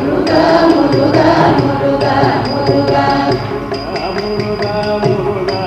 Muruga, Muruga, Muruga, Muruga, Muruga, Muruga,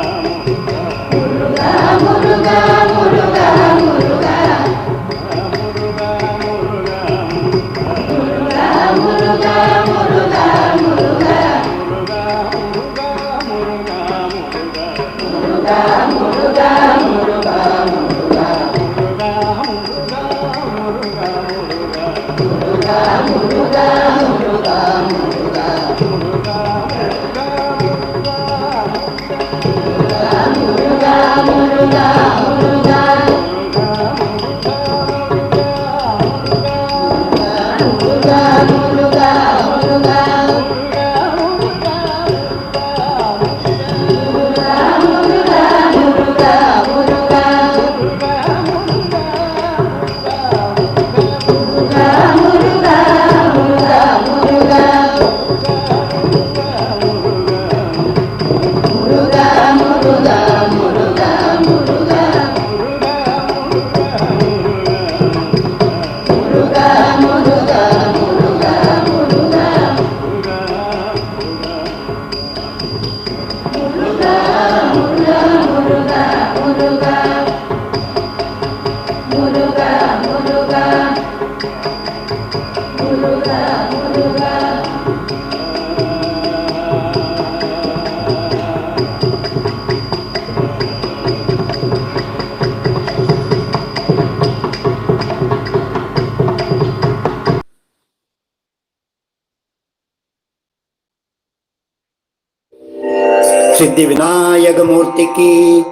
சித்தி விநாயகமூர்த்திக்கு.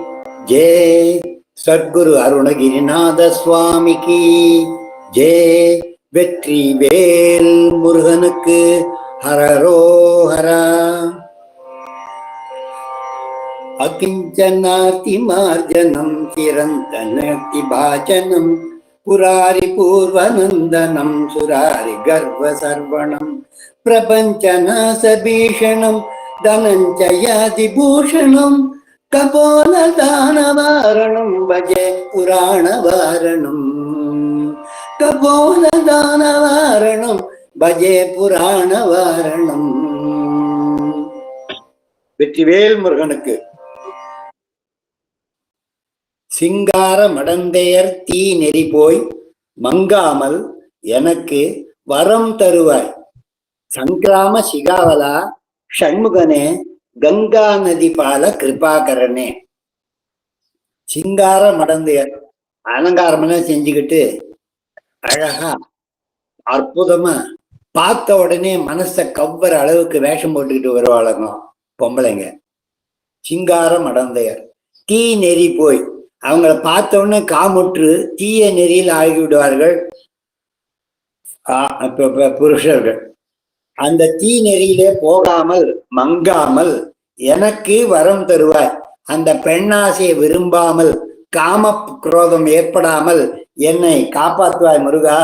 J Sadhguru Arunagirinatha சுவாமிக்கு. J வெற்றி வேல் முருகனுக்கு. ஹரரோஹரா. அகிஞ்சனார்த்தி மார்ஜனம் சிரந்தனர்த்தி பாஜனம் புராரி பூர்வநந்தனம் சுராரி கர்வ சர்வணம் பிரபஞ்சநாசபீஷணம் धनञ्जयादिभूषणं कपोलदानवारणं भजे पुराणवारणम् कपोलदानवारणं भजे புராணவாரணம் வெற்றிவேல் முருகனுக்கு சிங்கார மடந்தையர் தீ நெறி போய் மங்காமல் எனக்கு வரம் தருவாய் சங்கிராம சிகாவலா ஷண்முகனே கங்கா நதி பால கிருபாகரனே சிங்கார மடந்தையர் அலங்காரமெல்லாம் செஞ்சுக்கிட்டு அழகா அற்புதமா பார்த்த உடனே மனசை கவ்வற அளவுக்கு வேஷம் போட்டுக்கிட்டு வருவாளுங்க பொம்பளைங்க சிங்கார மடந்தையர் தீ நெறி போய் அவங்கள பார்த்த உடனே காமுற்று தீய நெறியில் ஆகிவிடுவார்கள் ஆ- ப- புருஷர்கள் அந்த தீ நெறியிலே போகாமல் மங்காமல் எனக்கு வரம் தருவாய் அந்த பெண்ணாசையை விரும்பாமல் காம குரோதம் ஏற்படாமல் என்னை காப்பாற்றுவாய் முருகா.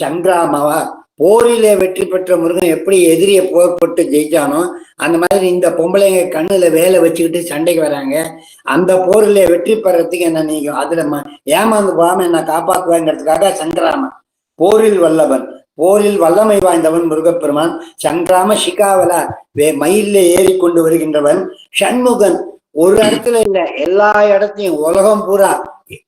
சங்கிராமவா போரிலே வெற்றி பெற்ற முருகன் எப்படி எதிரியை போர்பட்டு ஜெயிச்சானோ அந்த மாதிரி இந்த பொம்பளைங்க கண்ணுல வேலை வச்சுக்கிட்டு சண்டைக்கு வராங்க. அந்த போரில் வெற்றி பெறத்துக்கு என்ன நீங்க அதுல ஏமாந்து போகாம என்ன காப்பாற்றுவாங்கிறதுக்காக சங்கராமன் போரில் வல்லவன். போரில் வல்லமை வாய்ந்தவன் முருகப்பெருமான் சங்கிராம சிகாவல வே மயில்ல ஏறி கொண்டு வருகின்றவன் ஷண்முகன் ஒரு இடத்துல இல்ல எல்லா இடத்தையும் உலகம் பூரா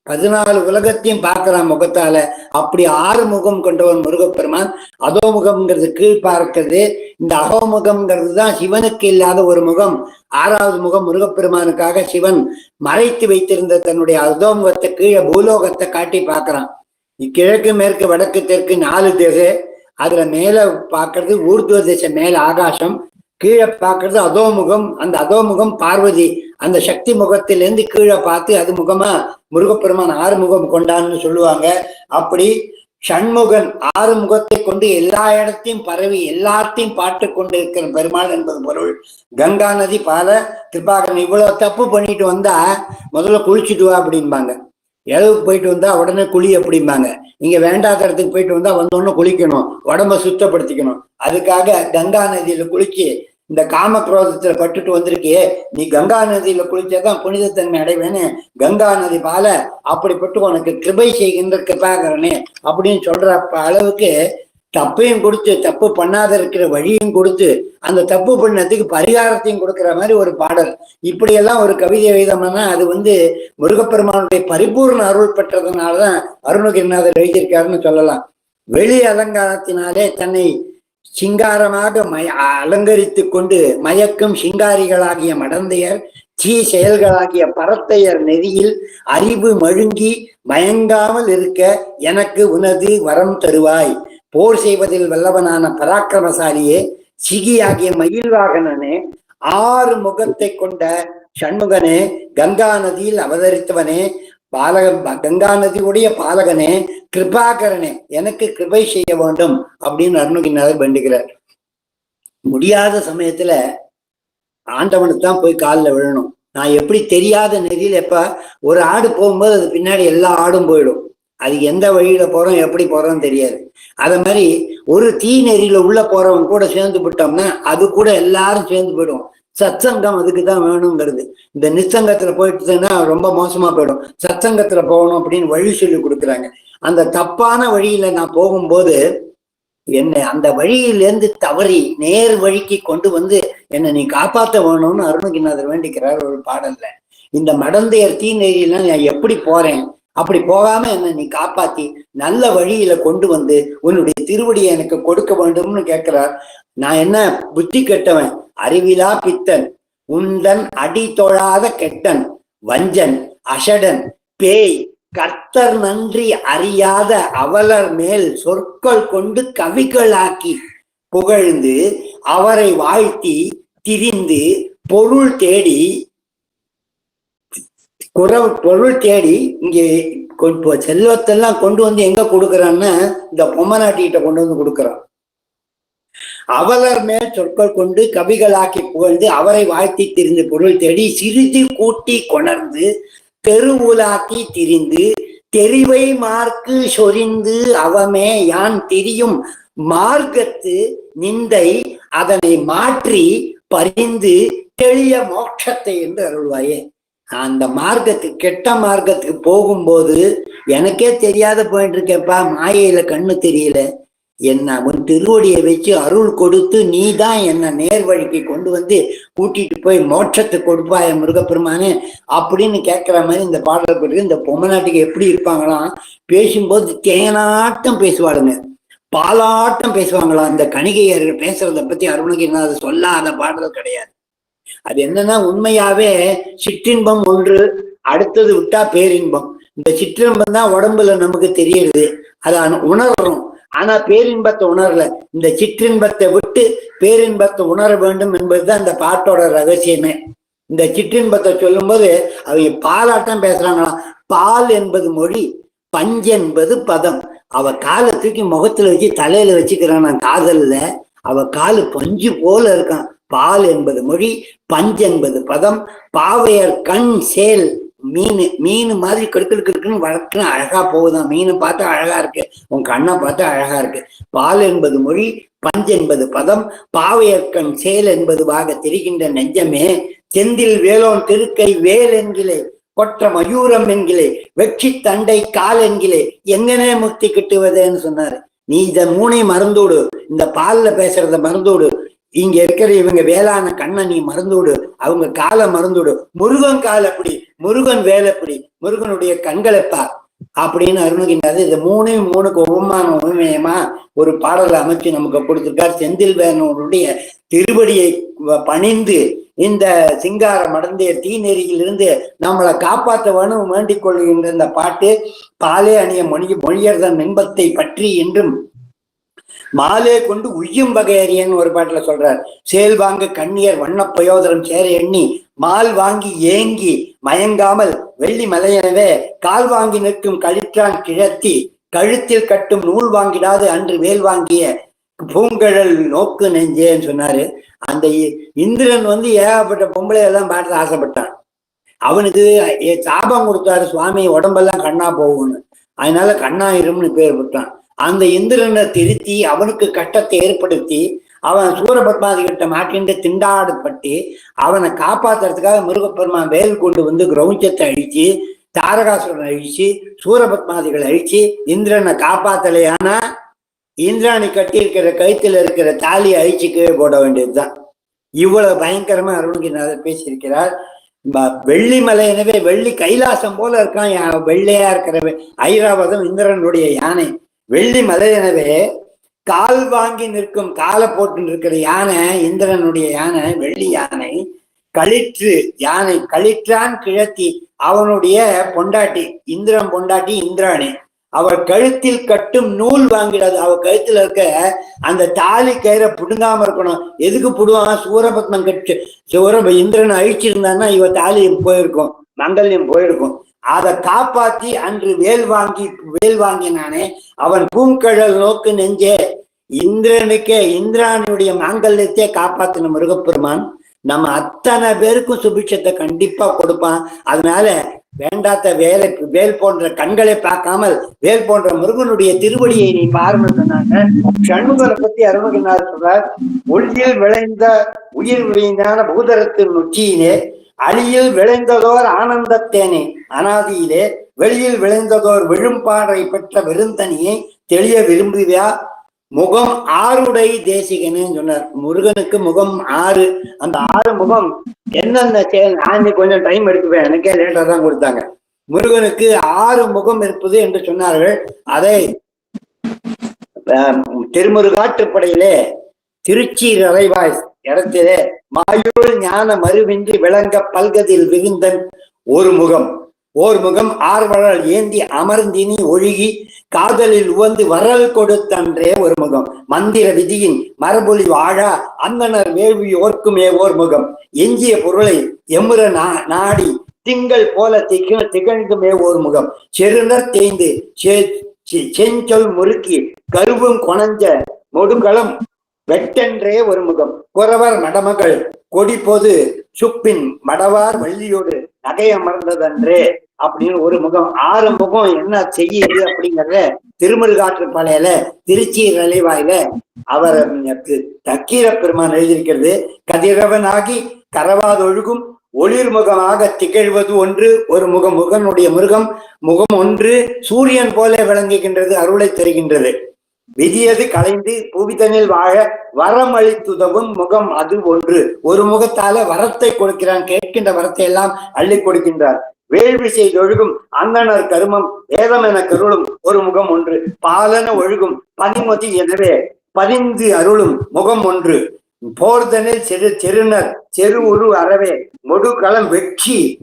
பதினாலு உலகத்தையும் பார்க்கிறான் முகத்தால. அப்படி ஆறு முகம் கொண்டவன் முருகப்பெருமான். அதோ முகம்ங்கிறது கீழ் பார்க்கிறது. இந்த அகோமுகம்ங்கிறது தான் சிவனுக்கு இல்லாத ஒரு முகம். ஆறாவது முகம் முருகப்பெருமானுக்காக சிவன் மறைத்து வைத்திருந்த தன்னுடைய அதோமுகத்தை கீழே பூலோகத்தை காட்டி பார்க்கிறான். கிழக்கு மேற்கு வடக்கு தெற்கு நாலு திசை அதுல மேல பாக்குறது ஊர்துவ திசை மேல ஆகாசம். கீழே பார்க்கிறது அதோமுகம். அந்த அதோமுகம் பார்வதி. அந்த சக்தி முகத்திலிருந்து கீழே பார்த்து அது முகமா முருகப்பெருமான் ஆறு முகம் கொண்டான்னு சொல்லுவாங்க. அப்படி ஷண்முகன் ஆறு முகத்தை கொண்டு எல்லா இடத்தையும் பரவி எல்லாத்தையும் பாட்டு கொண்டு இருக்கிற பெருமாள் என்பது பொருள். கங்கா நதி பால கிருபாகரன் இவ்வளவு தப்பு பண்ணிட்டு வந்தா முதல்ல குளிச்சுட்டு வா அப்படிம்பாங்க. இளவுக்கு போயிட்டு வந்தா உடனே குழி அப்படிம்பாங்க. நீங்க வேண்டாத இடத்துக்கு போயிட்டு வந்தா வந்தோடனே குளிக்கணும். உடம்ப சுத்தப்படுத்திக்கணும். அதுக்காக கங்கா நதியில குளிச்சு இந்த காம குரோதத்துல பட்டுட்டு வந்திருக்கியே நீ கங்கா நதியில குளிச்சாதான் புனிதத்தன்மை அடைவேன்னு கங்கா நதி பால அப்படிப்பட்டு உனக்கு கிருபை செய்கின்ற கிருபாகரனே அப்படின்னு சொல்ற அளவுக்கு தப்பையும் கொடுத்து தப்பு பண்ணாத இருக்கிற வழியும் கொடுத்து அந்த தப்பு பண்ணதுக்கு பரிகாரத்தையும் கொடுக்குற மாதிரி ஒரு பாடல். இப்படியெல்லாம் ஒரு கவிதை எழுதம்னா அது வந்து முருகப்பெருமானுடைய பரிபூர்ண அருள் பெற்றதுனாலதான் அருணகிரிநாதர் எழுதியிருக்காருன்னு சொல்லலாம். வெளி அலங்காரத்தினாலே தன்னை சிங்காரமாக மய அலங்கரித்து கொண்டு மயக்கும் சிங்காரிகளாகிய மடந்தையர் தீ செயல்களாகிய பரத்தையர் நெறியில் அறிவு மழுங்கி மயங்காமல் இருக்க எனக்கு உனது வரம் தருவாய். போர் செய்வதில் வல்லவனான பராக்கிரமசாலியே சிகியாகிய மயில்வாகனனே ஆறு முகத்தை கொண்ட சண்முகனே கங்கா நதியில் அவதரித்தவனே பாலக கங்கா நதியுடைய பாலகனே கிருபாகரனே எனக்கு கிருபை செய்ய வேண்டும் அப்படின்னு அருணகிரிநாதர் வேண்டுகிறார். முடியாத சமயத்துல ஆண்டவனுக்கு தான் போய் காலில் விழணும். நான் எப்படி தெரியாத நெறியில் எப்ப ஒரு ஆடு போகும்போது அது பின்னாடி எல்லா ஆடும் போயிடும். அது எந்த வழியில போறோம் எப்படி போறோம் தெரியாது. அத மாதிரி ஒரு தீ நெறியில உள்ள போறவங்க கூட சேர்ந்து விட்டோம்னா அது கூட எல்லாரும் சேர்ந்து போயிடும் சத்சங்கம் அதுக்கு தான் வேணுங்கிறது. இந்த நிச்சங்கத்துல போயிட்டுன்னா ரொம்ப மோசமா போயிடும். சத்சங்கத்துல போகணும் அப்படின்னு வழி சொல்லி கொடுக்குறாங்க. அந்த தப்பான வழியில நான் போகும்போது என்னை அந்த வழியிலேருந்து தவறி நேர் வழிக்கு கொண்டு வந்து என்னை நீ காப்பாற்ற வேணும்னு அருணகிரிநாதர் வேண்டிக்கிறார் ஒரு பாடல்ல. இந்த மடந்தையர் தீ நெறியெல்லாம் நான் எப்படி போறேன்? அப்படி போகாம என்ன நீ காப்பாத்தி நல்ல வழியில கொண்டு வந்து உன்னுடைய திருவடியை எனக்கு கொடுக்க வேண்டும்னு கேட்கிறார். நான் என்ன புத்தி கெட்டவன்? அறிவிலா பித்தன். உந்தன் அடி தொழாத கெட்டன். வஞ்சன் அஷடன் பேய். கர்த்தர் நன்றி அறியாத அவலர் மேல் சொற்கள் கொண்டு கவிகளாக்கி புகழ்ந்து அவரை வாழ்த்தி திரிந்து பொருள் தேடி குறவு பொருள் தேடி இங்கே கொ- செல்வத்தெல்லாம் கொண்டு வந்து எங்க கொடுக்கறான்னா இந்த பொம்மநாட்டிகிட்ட கொண்டு வந்து கொடுக்குறான். அவலர் மேல் சொற்கள் கொண்டு கவிகளாக்கி புகழ்ந்து அவரை வாழ்த்தி திரிந்து பொருள் தேடி சிறிது கூட்டி கொணர்ந்து தெருவுலாக்கி திரிந்து தெரிவை மார்க்கு சொரிந்து அவமே யான் திரியும் மார்க்கத்து நிந்தை அதனை மாற்றி பறிந்து தெளிய மோட்சத்தை என்று அருள்வாயே. அந்த மார்க்கத்துக்கு கெட்ட மார்க்கத்துக்கு போகும்போது எனக்கே தெரியாத போயிட்டு இருக்கேப்பா மாயையில கண்ணு தெரியல. என்ன உன் திருவடியை வச்சு அருள் கொடுத்து நீ தான் என்ன நேர் வழிக்கு கொண்டு வந்து கூட்டிட்டு போய் மோட்சத்தை கொடுப்பாய முருகப்பெருமானே அப்படின்னு கேட்குற மாதிரி இந்த பாடல் போட்டு இந்த பொம்மநாட்டுக்கு எப்படி இருப்பாங்களாம் பேசும்போது தேனாட்டம் பேசுவாளுங்க. பாலாட்டம் பேசுவாங்களாம் இந்த கணிகையர்கள் பேசுறத பத்தி அருணகிரிநாதர் சொல்லாத பாடல் கிடையாது. அது என்னன்னா உண்மையாவே சிற்றின்பம் ஒன்று அடுத்தது விட்டா பேரின்பம். இந்த சிற்றின்பம் தான் உடம்புல நமக்கு தெரியுது அதை உணர்றோம். ஆனா பேரின்பத்தை உணரல. இந்த சிற்றின்பத்தை விட்டு பேரின்பத்தை உணர வேண்டும் என்பதுதான் இந்த பாட்டோட ரகசியமே. இந்த சிற்றின்பத்தை சொல்லும்போது அவங்க பாலாட்டம் பேசுறாங்களாம் பால் என்பது மொழி பஞ்சு என்பது பதம். அவ காலை தூக்கி முகத்துல வச்சு தலையில வச்சுக்கிறான் காதல்ல. அவ காலு பஞ்சு போல இருக்கான். பால் என்பது மொழி பஞ்ச் என்பது பதம் பாவையர் கண் சேல் மீன் மீன் மாதிரி கடுக்கடு கடுக்குன்னு வளர்க்குன்னு அழகா போகுதான் மீனை பார்த்தா அழகா இருக்கு. உன் கண்ணை பார்த்தா அழகா இருக்கு. பால் என்பது மொழி பஞ்ச் என்பது பதம் பாவையற்கண் சேல் என்பது வாக தெரிகின்ற நெஞ்சமே செந்தில் வேலோன் திருக்கை வேல் என்கிலே கொற்ற மயூரம் என்கிலே வெற்றி தண்டை கால் என்கிலே எங்கனே முக்தி கிட்டுவதேன்னு சொன்னாரு. நீ இதை மூனை மறந்துவிடு. இந்த பால்ல பேசுறத மறந்துவிடு. இங்க இருக்கிற இவங்க வேளாண் கண்ணை நீ மறந்துவிடு. அவங்க காலை மறந்துவிடு. முருகன் கால் அப்படி. முருகன் வேலை அப்படி. முருகனுடைய கண்களைப்பா அப்படின்னு அருணுகின்றது இந்த மூணையும் மூணுக்கு உபமான உண்மையமா ஒரு பாடலை அமைச்சு நமக்கு கொடுத்திருக்கார். செந்தில் வேணனுடைய திருவடியை பணிந்து இந்த சிங்கார மடந்தைய தீநெறியிலிருந்து நம்மளை காப்பாற்ற வேணும் வேண்டிக் கொள்கின்ற இந்த பாட்டு பாலே அணிய மொழி மொழியர்தன் இன்பத்தை பற்றி என்றும் மாலே கொண்டு உய்யும் வகையறியன்னு ஒரு பாட்டுல சொல்றார். சேல் வாங்க கண்ணியர் வண்ணப் பயோதரம் சேர எண்ணி மால் வாங்கி ஏங்கி மயங்காமல் வெள்ளி மலையனவே கால் வாங்கி நிற்கும் கழிற்றான் கிழத்தி கழுத்தில் கட்டும் நூல் வாங்கிடாது அன்று வேல் வாங்கிய பூங்கழல் நோக்கு நெஞ்சேன்னு சொன்னாரு. அந்த இ- இந்திரன் வந்து ஏகப்பட்ட பொம்பளை எல்லாம் பார்த்து ஆசைப்பட்டான். அவனுக்கு சாபம் கொடுத்தாரு சுவாமி உடம்பெல்லாம் கண்ணா போகும்னு. அதனால கண்ணாயிரும்னு பேர் விட்டான் அந்த இந்திரனை திருத்தி அவனுக்கு கட்டத்தை ஏற்படுத்தி அவன் சூரபத்மாதி கிட்ட மாட்டின்று திண்டாடப்பட்டு அவனை காப்பாத்துறதுக்காக முருகப்பெருமான் வேல் கொண்டு வந்து கிரௌஞ்சத்தை அழிச்சு தாரகாசுரனை அழிச்சு சூரபத்மாதிகளை அழிச்சு இந்திரனை காப்பாத்தலையானா இந்திராணி கட்டியிருக்கிற கழுத்தில் இருக்கிற தாலியை அழிச்சு கீழே போட வேண்டியதுதான். இவ்வளவு பயங்கரமா அருணகிரிநாதர் பேசியிருக்கிறார். வெள்ளிமலை எனவே வெள்ளி கைலாசம் போல இருக்கான். யா- வெள்ளையா இருக்கிற ஐராவதம் இந்திரனுடைய யானை. வெள்ளி மலை எனவே கால் வாங்கி நிற்கும் காலை போட்டு நிற்கிற யானை இந்திரனுடைய யானை வெள்ளி யானை களிற்று யானை களிற்றான் கிழத்தி அவனுடைய பொண்டாட்டி இந்திரன் பொண்டாட்டி இந்திராணி. அவள் கழுத்தில் கட்டும் நூல் வாங்கிடாது. அவள் கழுத்துல இருக்க அந்த தாலி கயிறை புடுங்காம இருக்கணும். எதுக்கு புடுவான் சூரபத்மன் கட்டு சூரப இந்திரன் அழிச்சிருந்தான்னா இவ தாலி போயிருக்கும் மங்கல்யம் போயிருக்கும். அதை காப்பாத்தி அன்று வேல் வாங்கி வேல் வாங்கினானே அவன் பூங்கழல் நோக்கு நெஞ்சே இந்திரனுக்கே இந்திரானுடைய மாங்கல்யத்தை காப்பாத்தின முருகப்பெருமான் நம்ம அத்தனை பேருக்கும் சுபிட்சத்தை கண்டிப்பா கொடுப்பான். அதனால வேண்டாத்த வேலை வேல் போன்ற கண்களை பார்க்காமல் வேல் போன்ற முருகனுடைய திருவடியை நீ பாருன்னு சொன்னாங்க. சண்முகரை பத்தி அருணகிரிநாதர் சொல்றார் ஒளியில் விளைந்த உயிர் விளைந்தான பூதரத்தின் உச்சியிலே அழியில் விளைந்ததோர் ஆனந்தத்தேனே. அனாதியிலே வெளியில் விளைந்ததோர் விழும்பாடை பெற்ற விருந்தனியை தெளிய விரும்புவியா முகம் ஆறுடை தேசிகன்னு சொன்னார். முருகனுக்கு முகம் ஆறு. அந்த ஆறு முகம் என்னென்ன செயல்? நான் கொஞ்சம் டைம் எடுத்துப்பேன். எனக்கே லேட்டர் தான் கொடுத்தாங்க. முருகனுக்கு ஆறு முகம் இருப்பது என்று சொன்னார்கள். அதை திருமுருகாட்டுப்படையிலே திருச்சி அலைவாய் இடத்திலே மாயுள் ஞான மறுவின்றி விளங்க பல்கதில் விகுந்தன் ஒரு முகம் ஓர் முகம் ஆர்வலர் ஏந்தி அமர்ந்தினி ஒழுகி காதலில் உவந்து வரல் கொடுத்தன்றே ஒரு முகம் மந்திர விதியின் மரபொலி வாழா அந்தனர் வேள்வி ஓர்க்குமே ஓர் முகம் எஞ்சிய பொருளை எமுர நாடி திங்கள் போல திக திகழ்ந்துமே ஓர் முகம் செருணர் தேய்ந்து செ- செஞ்சொல் முறுக்கி கருவும் கொணஞ்ச மொடுகளம் வெட்டென்றே ஒரு முகம் குறவர் மடமகள் கொடி சுப்பின் மடவார் வள்ளியோடு நகையமர்ந்ததன்றே அப்படின்னு ஒரு முகம் ஆறு முகம் என்ன செய்யுது அப்படிங்கறத திருமுருகாற்றுப்பாளையில திருச்சி நிலைவாயில அவர் தக்கீர பெருமான் எழுதியிருக்கிறது. கதிரவனாகி கரவாதொழுகும் ஒளிர் முகமாக திகழ்வது ஒன்று ஒரு முகம் முகனுடைய முருகம் முகம் ஒன்று சூரியன் போல விளங்குகின்றது அருளை தருகின்றது. விதியது கலைந்து புவிதனில் வாழ வரம் அளித்துதவும் முகம் அது ஒன்று. ஒரு முகத்தால வரத்தை கொடுக்கிறான் கேட்கின்ற வரத்தை எல்லாம் அள்ளி கொடுக்கின்றார். வேள்வி செய்தொழுகும் அந்தனர் கருமம் வேதம் என கருளும் ஒரு முகம் ஒன்று. பாலன ஒழுகும் பனிமொதி எனவே பதிந்து அருளும் முகம் ஒன்று. போர்தனில் செரு செருனர் செரு உரு அறவே முடுகளம் வெற்றி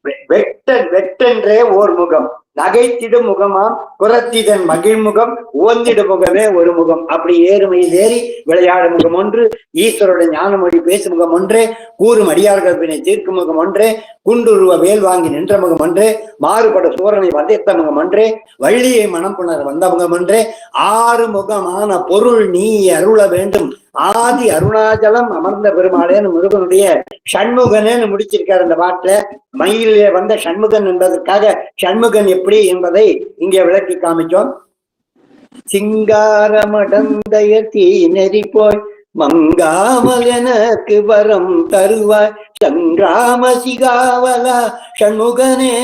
வெ- வெட்ட வெட்டென்றே ஓர் முகம். நகைத்திடும் முகமாம் புறத்திதன் மகிழ்முகம் உவந்திடும் முகமே ஒரு முகம். அப்படி ஏறுமையில் ஏறி விளையாடும் முகம் ஒன்று ஈஸ்வரோட ஞானமொழி பேசும் முகம் ஒன்றே கூறும் அடியார்கள் பின்னை தீர்க்கும் முகம் ஒன்றே குண்டுருவ வேல் வாங்கி நின்ற முகம் ஒன்றே மாறுபட சூரனை வதைத்த முகம் ஒன்றே வள்ளியை மனம் புணர் வந்த முகம் ஒன்றே ஆறு முகமான பொருள் நீ அருள வேண்டும். ஆதி அருணாச்சலம் அமர்ந்த பெருமாளேன்னு முருகனுடைய சண்முகனேன்னு முடிச்சிருக்காரு அந்த பாட்டுல. மயிலே வந்த சண்முகன் என்பதற்காக சண்முகன் எப்படி என்பதை இங்கே விளக்கி காமிச்சோம். சிங்காரமடந்தய தீ நெறி போய் மங்காமலனுக்கு வரம் தருவாய். சங்கிராம சிகாவலா சண்முகனே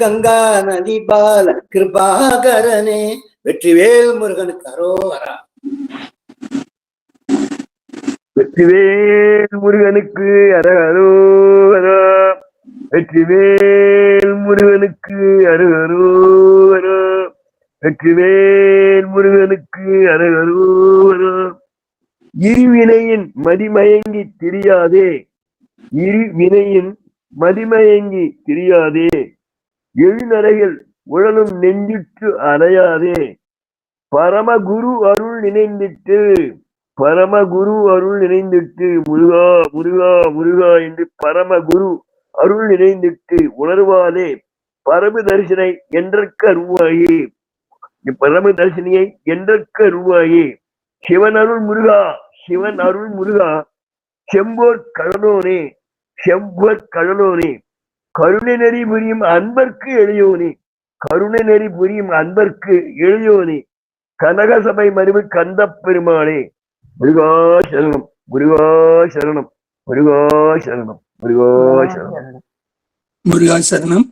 கங்கா நதி பால கிருபாகரனே. வெற்றிவேல் முருகனுக்கு அரோகரா வெற்றிவேல் முருகனுக்கு அரகரோகரா வெற்றிவேல் முருகனுக்கு அரகரோகரா வெற்றிவேல் முருகனுக்கு அரகரோகரா இருவினையின் மதிமயங்கி தெரியாதே. இருவினையின் மதிமயங்கி தெரியாதே. எழுநரையில் உழலும் நெஞ்சுற்று அறையாதே பரமகுரு அருள் நினைந்திட்டு பரமகுரு அருள் நினைந்திட்டு முருகா முருகா முருகா என்று பரமகுரு அருள் நினைந்திட்டு உணர்வாதே பரம தரிசனை என்றற்க அருவாயே பரம தரிசனியை என்றற்க அருவாயே சிவன் அருள் முருகா சிவன் அருள் முருகா செம்போர் கடலோனே செம்போர் கடலோனே கருணை நெறி புரியும் அன்பர்க்கு எளியோனே கருணை நெறி புரியும் அன்பர்க்கு எளியோனே கனகசபை மருவு கந்த பெருமாளே முருகா சரணம் முருகா சரணம் முருகா சரணம் முருகா சரணம் முருகா சரணம்